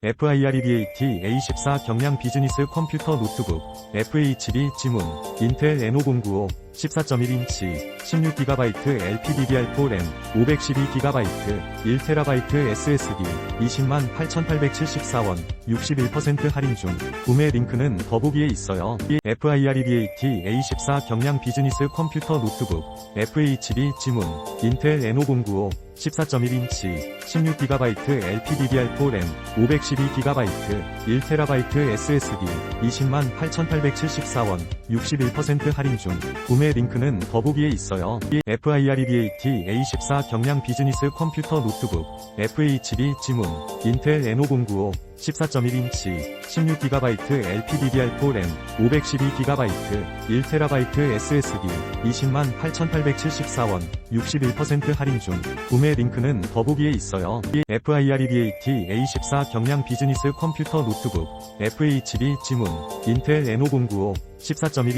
FIREBAT A14 경량 비즈니스 컴퓨터 노트북 FHD 지문 인텔 N5095 14.1인치 16GB LPDDR4 램 512GB 1TB SSD 208,874원 61% 할인 중 구매 링크는 더보기에 있어요. FIREBAT A14 경량 비즈니스 컴퓨터 노트북 FHD 지문 인텔 N5095 14.1인치 16GB LPDDR4 램 512GB 1TB SSD 208,874원 61% 할인 중 구매 링크는 더보기에 있어요. FIREBAT A14 경량 비즈니스 컴퓨터 노트북. FHD 지문. 인텔 N5095 14.1인치. 16GB LPDDR4 램. 512GB 1TB SSD 208,874원. 61% 할인 중. 구매 링크는 더보기에 있어요. FIREBAT A14 경량 비즈니스 컴퓨터 노트북. FHD 지문. 인텔 N5095 14.1